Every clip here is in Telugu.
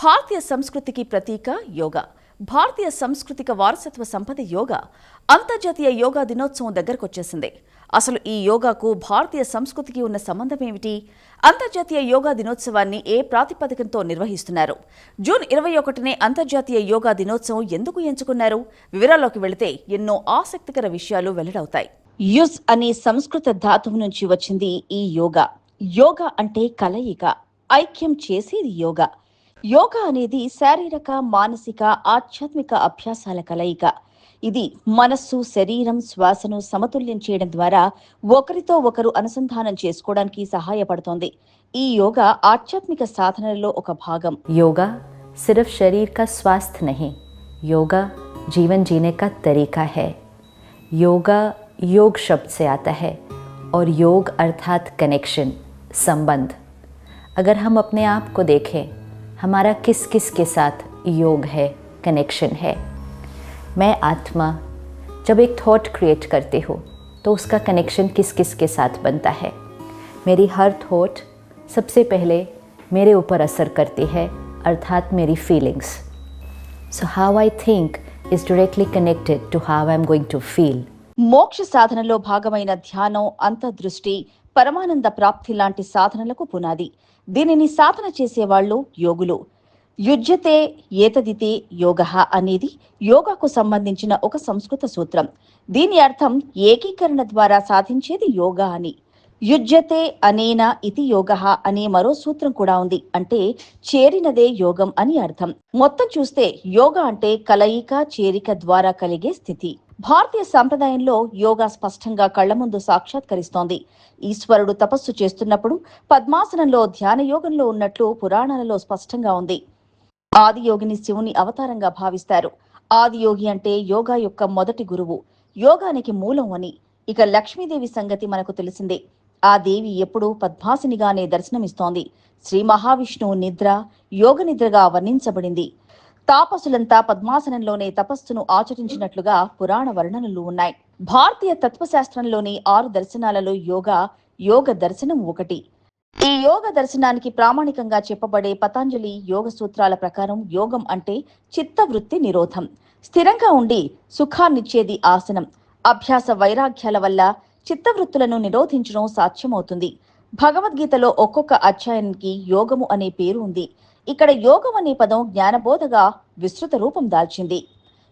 భారతీయ సంస్కృతికి ప్రతీక యోగా. భారతీయ సాంస్కృతిక వారసత్వ సంపద యోగా అంతర్జాతీయ యోగా దినోత్సవం దగ్గరకొచ్చేసింది. అసలు ఈ యోగాకు భారతీయ సంస్కృతికి ఉన్న సంబంధం ఏమిటి? అంతర్జాతీయ యోగా దినోత్సవాన్ని ఏ ప్రాతిపదికనతో నిర్వహిస్తున్నారు? జూన్ ఇరవై ఒకటినే అంతర్జాతీయ యోగా దినోత్సవం ఎందుకు ఎంచుకున్నారు? వివరాల్లోకి వెళితే ఎన్నో ఆసక్తికర విషయాలు వెల్లడవుతాయి. యుజ్ అనే సంస్కృత ధాతువు నుంచి వచ్చింది ఈ యోగా. యోగా అంటే కలయిక. ఐక్యం చేసేది యోగా. యోగా అనేది శారీరక మానసిక ఆధ్యాత్మిక అభ్యాసాల కలయిక ఇది మనస్సు శరీరం శ్వాసను సమతుల్యం చేయడం ద్వారా ఒకరితో ఒకరు అనుసంధానం చేసుకోవడానికి సహాయపడుతోంది ఈ యోగా ఆధ్యాత్మిక సాధనలో ఒక భాగం योगा सिर्फ शरीर का स्वास्थ्य नहीं योगा जीवन जीने का तरीका है योगा योग शब्द से आता है और योग अर्थात कनेक्शन संबंध अगर हम अपने आप को देखें हमारा किस किस के साथ योग है कनेक्शन है मैं आत्मा जब एक थॉट क्रिएट करती हूँ तो उसका कनेक्शन किस किस के साथ बनता है मेरी हर थॉट सबसे पहले मेरे ऊपर असर करती है अर्थात मेरी feelings so how I think is directly connected to how I am going to feel మోక్ష సాధనలో భాగమైన ధ్యానం అంతర్దృష్టి పరమానంద ప్రాప్తి లాంటి సాధనలకు పునాది. దీనిని సాధన చేసేవాళ్ళు యోగులు. యుజ్యతే ఏతదితే యోగ అనేది యోగాకు సంబంధించిన ఒక సంస్కృత సూత్రం. దీని అర్థం ఏకీకరణ ద్వారా సాధించేది యోగా అని. యుజ్యతే అనేన ఇతి యోగ అనే మరో సూత్రం కూడా ఉంది. అంటే చేరినదే యోగం అని అర్థం. మొత్తం చూస్తే యోగ అంటే కలయిక చేరిక ద్వారా కలిగే స్థితి. భారతీయ సంప్రదాయంలో యోగా స్పష్టంగా కళ్ళ ముందు సాక్షాత్కరిస్తోంది. ఈశ్వరుడు తపస్సు చేస్తున్నప్పుడు పద్మాసనంలో ధ్యాన యోగంలో ఉన్నట్లు పురాణాలలో స్పష్టంగా ఉంది. ఆదియోగిని శివుని అవతారంగా భావిస్తారు. ఆదియోగి అంటే యోగా యొక్క మొదటి గురువు. యోగానికి మూలం అని. ఇక లక్ష్మీదేవి సంగతి మనకు తెలిసిందే. ఆ దేవి ఎప్పుడూ పద్మాసినిగానే దర్శనమిస్తోంది. శ్రీ మహావిష్ణువు నిద్ర యోగ నిద్రగా వర్ణించబడింది. తాపసులంతా పద్మాసనంలోనే తపస్సును ఆచరించినట్లుగా పురాణ వర్ణనలు ఉన్నాయి. భారతీయ తత్వశాస్త్రంలోని ఆరు దర్శనాలలో యోగా యోగ దర్శనం ఒకటి. ఈ యోగ దర్శనానికి ప్రామాణికంగా చెప్పబడే పతాంజలి యోగ సూత్రాల ప్రకారం యోగం అంటే చిత్తవృత్తి నిరోధం. స్థిరంగా ఉండి సుఖాన్నిచ్చేది ఆసనం. అభ్యాస వైరాగ్యాల వల్ల చిత్తవృత్తులను నిరోధించడం సాధ్యమవుతుంది భగవద్గీతలో ఒక్కొక్క అధ్యాయానికి యోగము అనే పేరు ఉంది ఇక్కడ యోగం అనే పదం జ్ఞానబోధగా విస్తృత రూపం దాల్చింది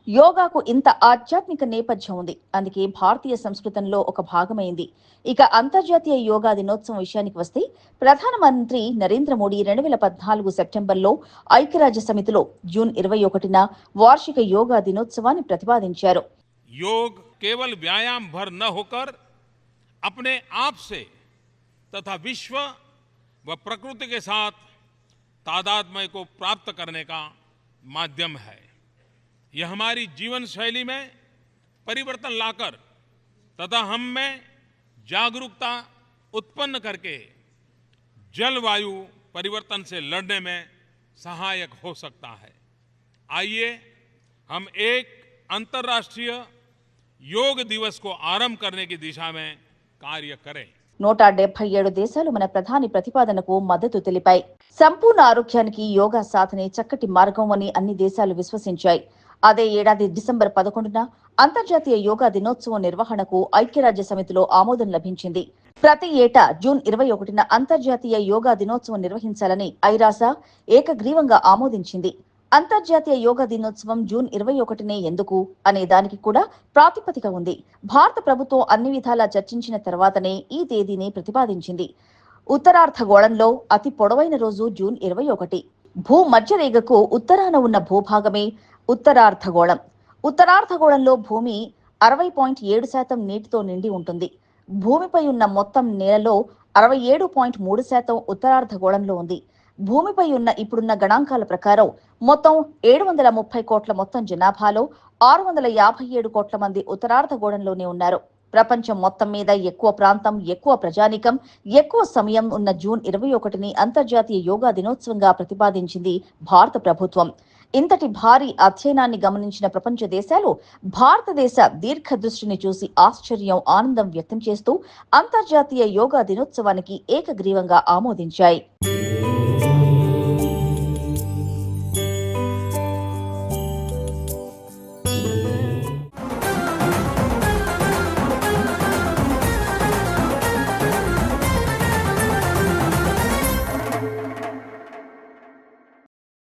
యోగాకు ఇంత ఆధ్యాత్మిక నేపథ్యం ఉంది అందుకే భారతీయ సంస్కృతంలో ఒక భాగమైంది ఇక అంతర్జాతీయ యోగా దినోత్సవం విషయానికి వస్తే ప్రధానమంత్రి నరేంద్ర మోడీ రెండు వేల పద్నాలుగు సెప్టెంబర్లో ఐక్యరాజ్య సమితిలో జూన్ ఇరవై ఒకటిన వార్షిక యోగా దినోత్సవాన్ని ప్రతిపాదించారు योग केवल व्यायाम भर न होकर अपने आप से तथा विश्व व प्रकृति के साथ तादात्म्य को प्राप्त करने का माध्यम है। यह हमारी जीवन शैली में परिवर्तन लाकर तथा हम में जागरूकता उत्पन्न करके जलवायु परिवर्तन से लड़ने में सहायक हो सकता है। आइए हम एक अंतर्राष्ट्रीय योग दिवस को आरंभ करने की दिशा में నూట డెబ్బై ఏడు దేశాలు మన ప్రధాని ప్రతిపాదనకు మద్దతు తెలిపాయి. సంపూర్ణ ఆరోగ్యానికి యోగా సాధనే చక్కటి మార్గం అని అన్ని దేశాలు విశ్వసించాయి. అదే ఏడాది డిసెంబర్ పదకొండున అంతర్జాతీయ యోగా దినోత్సవం నిర్వహణకు ఐక్యరాజ్య సమితిలో ఆమోదం లభించింది. ప్రతి ఏటా జూన్ ఇరవై ఒకటిన అంతర్జాతీయ యోగా దినోత్సవం నిర్వహించాలని ఐరాస ఏకగ్రీవంగా ఆమోదించింది. అంతర్జాతీయ యోగా దినోత్సవం జూన్ ఇరవై ఒకటినే ఎందుకు అనే దానికి కూడా ప్రాతిపదిక ఉంది. భారత ప్రభుత్వం అన్ని విధాలా చర్చించిన తర్వాతనే ఈ తేదీని ప్రతిపాదించింది. ఉత్తరార్ధగోళంలో అతి పొడవైన రోజు జూన్ ఇరవై ఒకటి. భూ మధ్యరేఖకు ఉత్తరాన ఉన్న భూభాగమే ఉత్తరార్ధగోళం ఉత్తరార్ధగోళంలో భూమి అరవై పాయింట్ ఏడు శాతం నీటితో నిండి ఉంటుంది. భూమిపై ఉన్న మొత్తం నేలలో అరవై ఏడు పాయింట్ మూడు శాతం ఉత్తరార్ధగోళంలో ఉంది. భూమిపై ఉన్న ఇప్పుడున్న గణాంకాల ప్రకారం మొత్తం ఏడు వందల ముప్పై కోట్ల మొత్తం జనాభాలో ఆరు వందల యాభై ఏడు కోట్ల మంది ఉత్తరార్ధగోళంలోనే ఉన్నారు. ప్రపంచం మొత్తం మీద ఎక్కువ ప్రాంతం ఎక్కువ ప్రజానికం ఎక్కువ సమయం ఉన్న జూన్ ఇరవై ఒకటిని అంతర్జాతీయ యోగా దినోత్సవంగా ప్రతిపాదించింది భారత ప్రభుత్వం. ఇంతటి భారీ అధ్యయనాన్ని గమనించిన ప్రపంచ దేశాలు భారతదేశ దీర్ఘ దృష్టిని చూసి ఆశ్చర్యం ఆనందం వ్యక్తం చేస్తూ అంతర్జాతీయ యోగా దినోత్సవానికి ఏకగ్రీవంగా ఆమోదించాయి.